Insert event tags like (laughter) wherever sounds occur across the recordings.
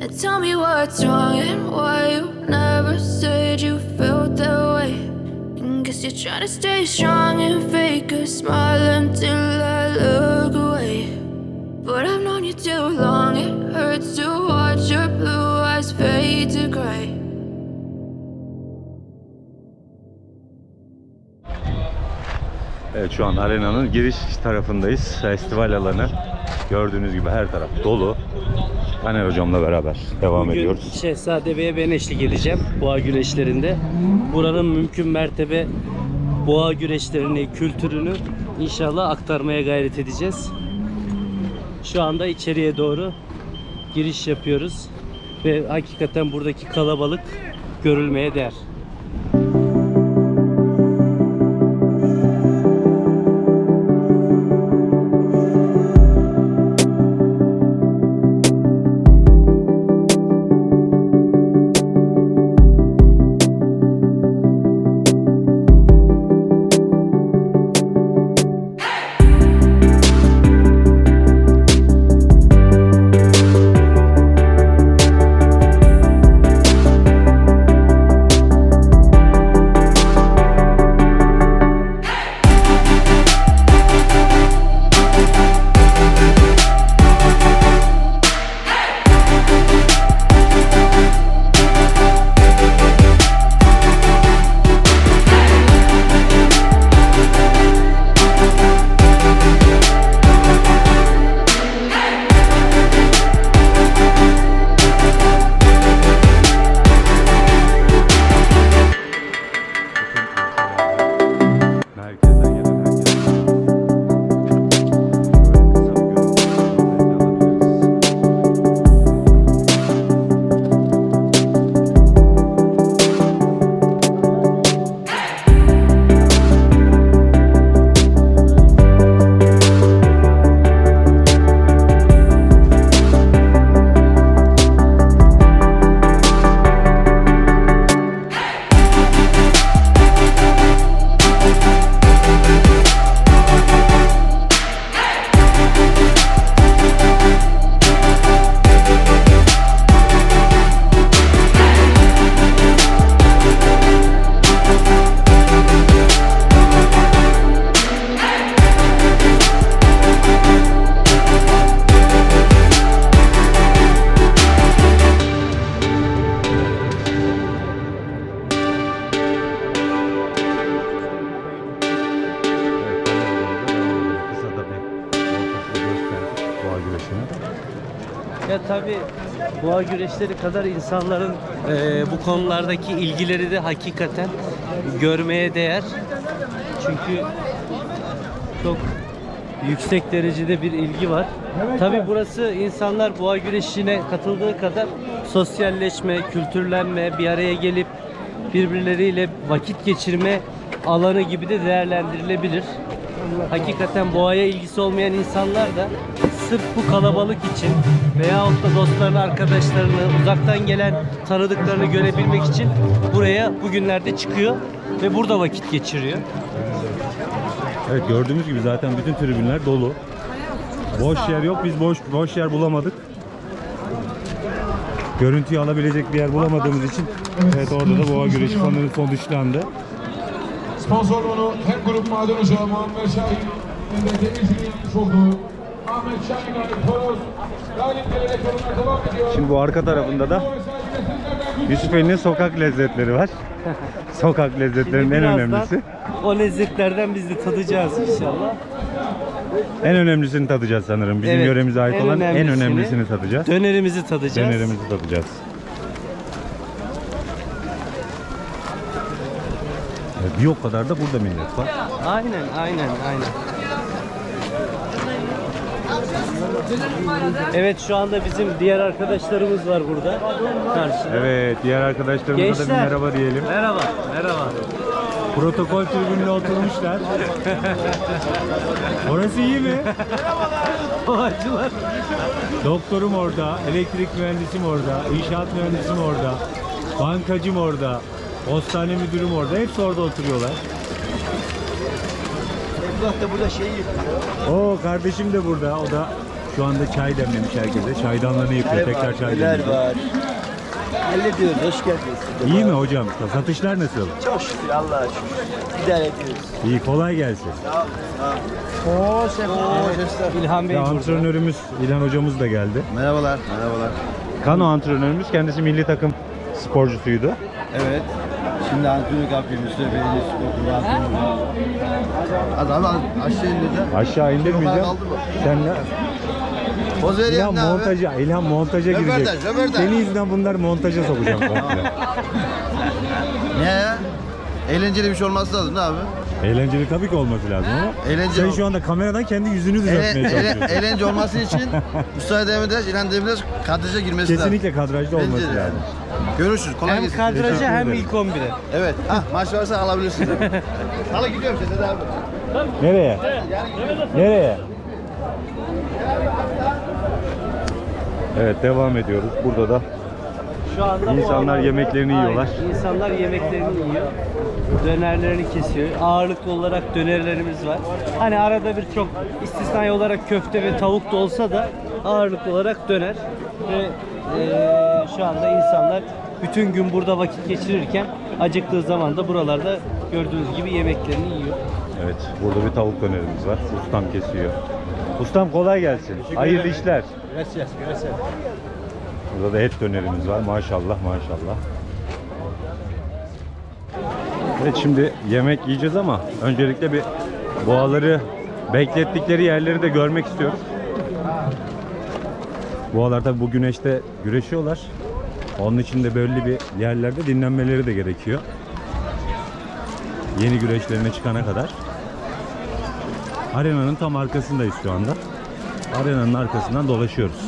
And tell me what's wrong and why you never said you felt that way. And guess you're trying to stay strong and fake a smile until I look away. But I've known you too long, it hurts to watch your blue eyes fade to gray. Evet şu an arenanın giriş tarafındayız. Festival alanı. Gördüğünüz gibi her taraf dolu. Taner hocamla beraber devam Bugün ediyoruz. Şehzadebe'ye ben eşlik edeceğim boğa güreşlerinde. Buranın mümkün mertebe boğa güreşlerini, kültürünü inşallah aktarmaya gayret edeceğiz. Şu anda içeriye doğru giriş yapıyoruz ve hakikaten buradaki kalabalık görülmeye değer. Boğa güreşleri kadar insanların e, bu konulardaki ilgileri de hakikaten görmeye değer. Çünkü çok yüksek derecede bir ilgi var. Tabi burası insanlar boğa güreşine katıldığı kadar sosyalleşme, kültürlenme, bir araya gelip birbirleriyle vakit geçirme alanı gibi de değerlendirilebilir. Hakikaten boğaya ilgisi olmayan insanlar da sırf bu kalabalık için veyahut da dostlarını, arkadaşlarını, uzaktan gelen tanıdıklarını görebilmek için buraya bugünlerde çıkıyor ve burada vakit geçiriyor. Evet gördüğümüz gibi zaten bütün tribünler dolu. Boş yer yok. Biz boş boş yer bulamadık. Görüntüyü alabilecek bir yer bulamadığımız için evet orada da boğa güreşi fanının sonuçlandı. Sponsorluğunu hem grup maden ocağı Muammer Şahin hem de Denizli'nin yapmış olduğu Şimdi bu arka tarafında da Yusuf Ali'nin sokak lezzetleri var. (laughs) Sokak lezzetlerinin en önemlisi. O lezzetlerden biz de tadacağız inşallah. En önemlisini tadacağız sanırım. Bizim Evet, yöremize ait en olan en önemlisini tadacağız. Dönerimizi tadacağız. Dönerimizi tadacağız. Evet, bir o kadar da burada millet var. Aynen, aynen, aynen. Evet şu anda bizim diğer arkadaşlarımız var burada. Karşıda. Evet, diğer arkadaşlarımıza da bir Gençler. merhaba diyelim. Merhaba, merhaba. Protokol tribününe oturmuşlar. Orası iyi mi? Boğacılar. Doktorum orada, elektrik mühendisim orada, inşaat mühendisim orada, bankacım orada, postane müdürüm orada. Hepsi orada oturuyorlar. Emrah da burada şeyi yapıyor. Oo kardeşim de burada. O da şu anda çay demlemiş herkese. Çaydanlarını yapıyor. Tekrar çay neler demliyor. var. Hallediyoruz, hoş geldiniz. İyi mi hocam? Satışlar nasıl? Çok şükür Allah'a şükür. İdare ediyoruz. İyi kolay gelsin. Oo şefler. İlhan Bey Ya burada. antrenörümüz İlhan hocamız da geldi. Merhabalar, merhabalar. Kano antrenörümüz kendisi milli takım sporcusuydu. Evet. Şimdi antrenörlük yapıyorum. Üstüne belediye spor kulübü antrenörlüğü. Hadi abi aşağı indireceğim. Aşağı indirmeyeceğim. Kaldı mı? Senle Poz veriyorum İlhan ne abi? montaja, İlhan montaja Röportaj, girecek. röportaj. Senin yüzünden bunlar montaja sokacağım. Ne ya? Eğlenceli bir şey olması lazım ne abi? Eğlenceli tabii ki olması lazım ama Eğlenceli sen ol- şu anda kameradan kendi yüzünü düzeltmeye Eğlen, çalışıyorsun. eğlen, eğlence olması için (laughs) Mustafa Demirtaş, İlhan Demirtaş kadraja girmesi lazım. Kesinlikle kadrajda Bence olması de. lazım. Görüşürüz. Kolay Hem gelsin. kadraja Teşekkür hem ederim. ilk 11'e. Evet. Ha, maç varsa alabilirsiniz. (laughs) Hala gidiyorum size abi. Nereye? Nereye? Evet devam ediyoruz. Burada da Şu anda İnsanlar yemeklerini Aynen, yiyorlar. İnsanlar yemeklerini yiyor. Dönerlerini kesiyor. Ağırlıklı olarak dönerlerimiz var. Hani arada bir çok istisnai olarak köfte ve tavuk da olsa da ağırlıklı olarak döner. Ve eee, şu anda insanlar bütün gün burada vakit geçirirken acıktığı zaman da buralarda gördüğünüz gibi yemeklerini yiyor. evet burada bir tavuk dönerimiz var. Ustam kesiyor. Ustam kolay gelsin. Hayırlı işler. Gracias, gracias. Burada da et dönerimiz var. Maşallah maşallah. Evet şimdi yemek yiyeceğiz ama öncelikle bir boğaları beklettikleri yerleri de görmek istiyoruz. Boğalar tabi bu güneşte güreşiyorlar. Onun için de belli bir yerlerde dinlenmeleri de gerekiyor. Yeni güreşlerine çıkana kadar. Arenanın tam arkasındayız şu anda. Arenanın arkasından dolaşıyoruz.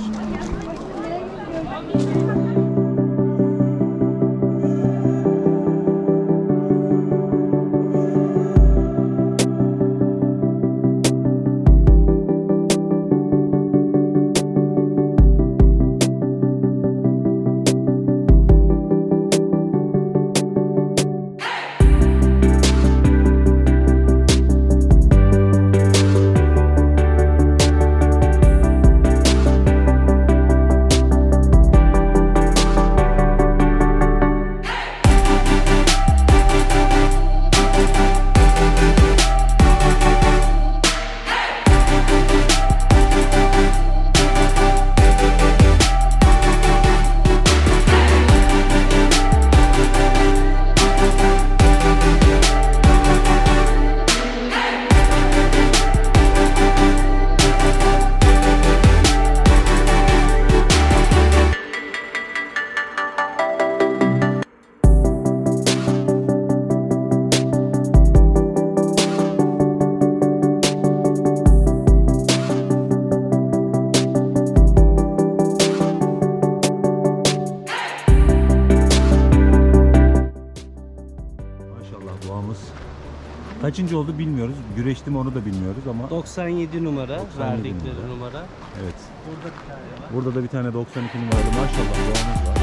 Bilmiyoruz. Güreşti mi onu da bilmiyoruz ama 97 numara 97 verdikleri numara. numara. evet. Burada bir tane var. Burada da bir tane 92 numaralı maşallah doğanız var.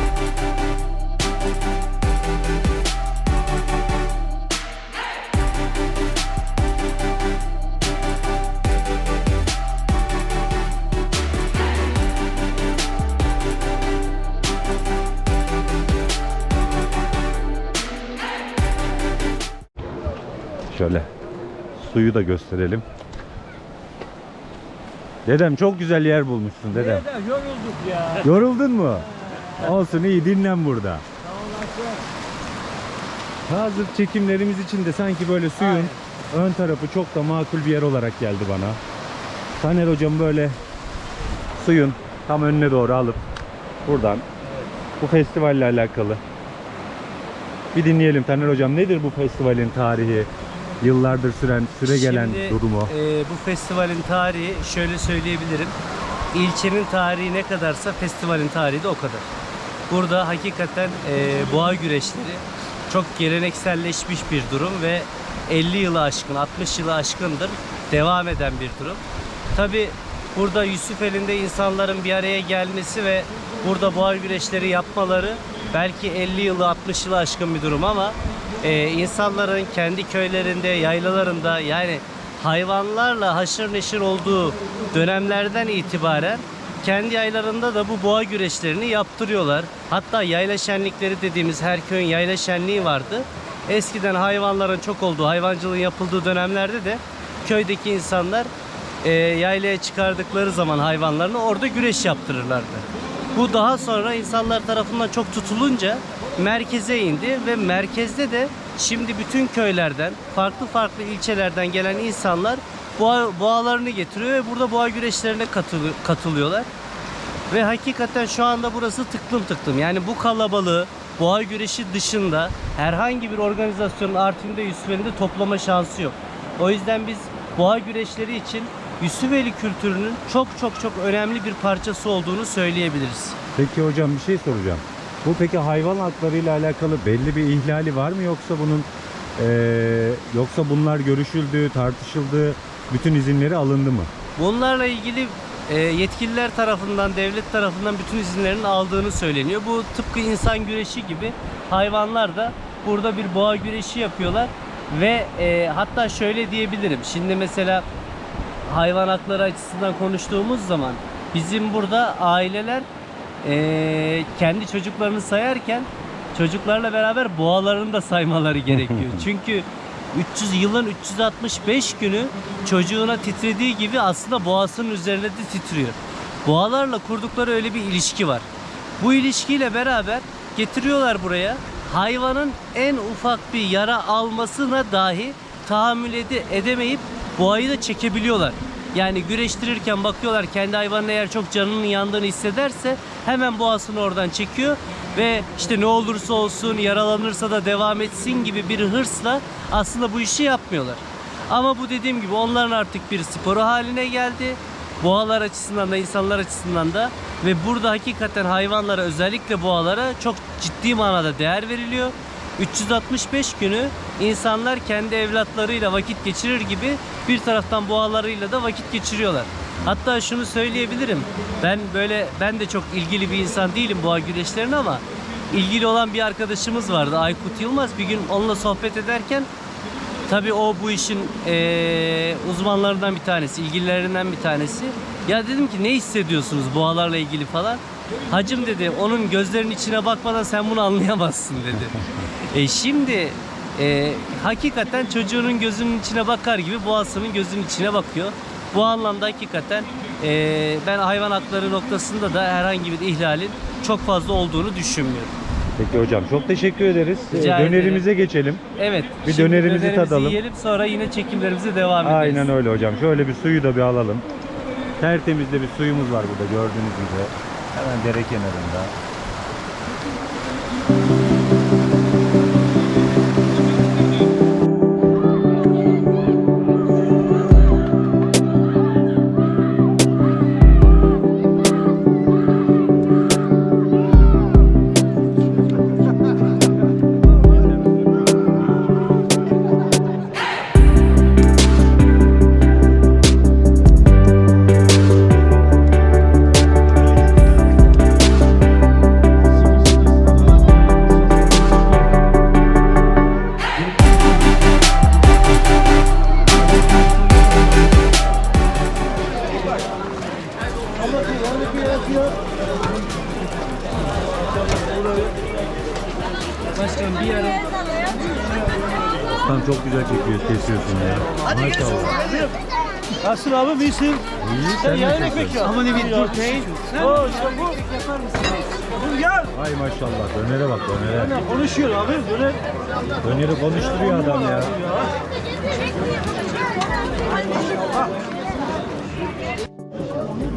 Şöyle suyu da gösterelim. Dedem çok güzel yer bulmuşsun dedem. yorulduk ya. Yoruldun mu? Olsun iyi dinlen burada. Hazır çekimlerimiz için de sanki böyle suyun ön tarafı çok da makul bir yer olarak geldi bana. Taner hocam böyle suyun tam önüne doğru alıp buradan bu festivalle alakalı bir dinleyelim Taner hocam nedir bu festivalin tarihi? Yıllardır süren, süre gelen Şimdi, durumu. e, bu festivalin tarihi şöyle söyleyebilirim. İlçenin tarihi ne kadarsa festivalin tarihi de o kadar. Burada hakikaten e, boğa güreşleri çok gelenekselleşmiş bir durum ve 50 yılı aşkın, 60 yılı aşkındır devam eden bir durum. Tabi burada Yusufeli'nde insanların bir araya gelmesi ve burada boğa güreşleri yapmaları belki 50 yılı 60 yılı aşkın bir durum ama e, insanların kendi köylerinde, yaylalarında yani hayvanlarla haşır neşir olduğu dönemlerden itibaren kendi yaylarında da bu boğa güreşlerini yaptırıyorlar. Hatta yayla şenlikleri dediğimiz her köyün yayla şenliği vardı. Eskiden hayvanların çok olduğu, hayvancılığın yapıldığı dönemlerde de köydeki insanlar e, yaylaya çıkardıkları zaman hayvanlarını orada güreş yaptırırlardı. Bu daha sonra insanlar tarafından çok tutulunca merkeze indi ve merkezde de şimdi bütün köylerden, farklı farklı ilçelerden gelen insanlar boğa, boğalarını getiriyor ve burada boğa güreşlerine katılı- katılıyorlar. Ve hakikaten şu anda burası tıklım tıklım. Yani bu kalabalığı boğa güreşi dışında herhangi bir organizasyonun Artvin'de Yusufeli'nde toplama şansı yok. O yüzden biz boğa güreşleri için Yusufeli kültürünün çok çok çok önemli bir parçası olduğunu söyleyebiliriz. Peki hocam bir şey soracağım. Bu peki hayvan haklarıyla alakalı belli bir ihlali var mı yoksa bunun eee, yoksa bunlar görüşüldü, tartışıldı, bütün izinleri alındı mı? Bunlarla ilgili e, yetkililer tarafından, devlet tarafından bütün izinlerin aldığını söyleniyor. Bu tıpkı insan güreşi gibi hayvanlar da burada bir boğa güreşi yapıyorlar ve e, hatta şöyle diyebilirim. Şimdi mesela hayvan hakları açısından konuştuğumuz zaman bizim burada aileler e, kendi çocuklarını sayarken çocuklarla beraber boğalarını da saymaları gerekiyor. (laughs) Çünkü 300 yılın 365 günü çocuğuna titrediği gibi aslında boğasının üzerinde de titriyor. Boğalarla kurdukları öyle bir ilişki var. Bu ilişkiyle beraber getiriyorlar buraya. Hayvanın en ufak bir yara almasına dahi tahammül ede- edemeyip boğayı da çekebiliyorlar. Yani güreştirirken bakıyorlar kendi hayvanın eğer çok canının yandığını hissederse hemen boğasını oradan çekiyor ve işte ne olursa olsun yaralanırsa da devam etsin gibi bir hırsla aslında bu işi yapmıyorlar. Ama bu dediğim gibi onların artık bir sporu haline geldi. Boğalar açısından da insanlar açısından da ve burada hakikaten hayvanlara özellikle boğalara çok ciddi manada değer veriliyor. 365 günü insanlar kendi evlatlarıyla vakit geçirir gibi bir taraftan boğalarıyla da vakit geçiriyorlar. Hatta şunu söyleyebilirim. Ben böyle ben de çok ilgili bir insan değilim boğa güreşlerine ama ilgili olan bir arkadaşımız vardı Aykut Yılmaz. Bir gün onunla sohbet ederken Tabii o bu işin eee, uzmanlarından bir tanesi, ilgililerinden bir tanesi. Ya dedim ki ne hissediyorsunuz boğalarla ilgili falan. Hacım dedi onun gözlerinin içine bakmadan sen bunu anlayamazsın dedi. e şimdi e, hakikaten çocuğunun gözünün içine bakar gibi boğasının gözünün içine bakıyor. Bu anlamda hakikaten e, ben hayvan hakları noktasında da herhangi bir ihlalin çok fazla olduğunu düşünmüyorum. Peki hocam çok teşekkür ederiz. Rica Ee, Dönerimize geçelim. Evet. Bir şimdi dönerimizi tadalım. yiyelim sonra yine çekimlerimize devam ederiz. Aynen öyle hocam. Şöyle bir suyu da bir alalım. Tertemiz de bir suyumuz var burada gördüğünüz gibi. Hemen dere kenarında. Ustam çok güzel çekiyor, kesiyorsun ya. Maşallah. Nasılsın abi iyisin? İyi, sen Yayın ekmek ya. Ama ne bir dur teyit. O işte bu. Dur gel. Ay maşallah, dönere bak dönere. Ne konuşuyor abi? Böyle Döneri konuşturuyor adam ya.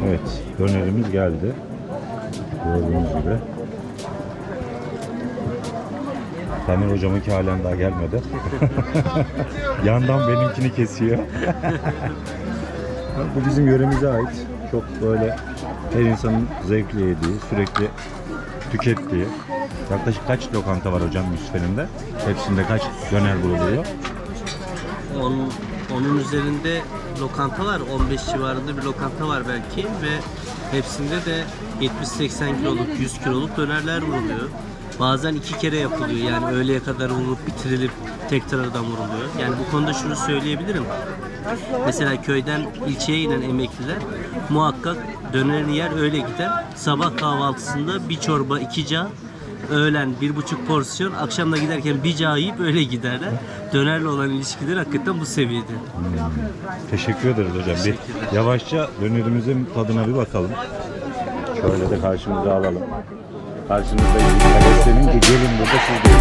Evet, dönerimiz geldi. Gördüğünüz gibi. Tamer hocamınki halen daha gelmedi. (laughs) Yandan benimkini kesiyor. Bu bizim yöremize ait. Çok böyle her insanın zevkle yediği, sürekli tükettiği. Yaklaşık kaç lokanta var hocam Yusufeli'nde? Hepsinde kaç döner bulunuyor? Onun, onun üzerinde lokanta var. 15 civarında bir lokanta var belki ve hepsinde de 70-80 kiloluk, 100 kiloluk dönerler vuruluyor. Bazen iki kere yapılıyor. Yani öğleye kadar vurulup bitirilip tekrardan vuruluyor. Yani bu konuda şunu söyleyebilirim. Mesela köyden ilçeye inen emekliler muhakkak dönerini yer öyle gider. Sabah kahvaltısında bir çorba, iki cağ, öğlen bir buçuk porsiyon, akşam da giderken bir cağ yiyip öyle giderler. Dönerle olan ilişkiler hakikaten bu seviyede. Teşekkür ederiz hocam. Bir yavaşça dönerimizin tadına bir bakalım. Şöyle de karşımıza alalım. Karşınızda kaleslenince gelin burada siz de.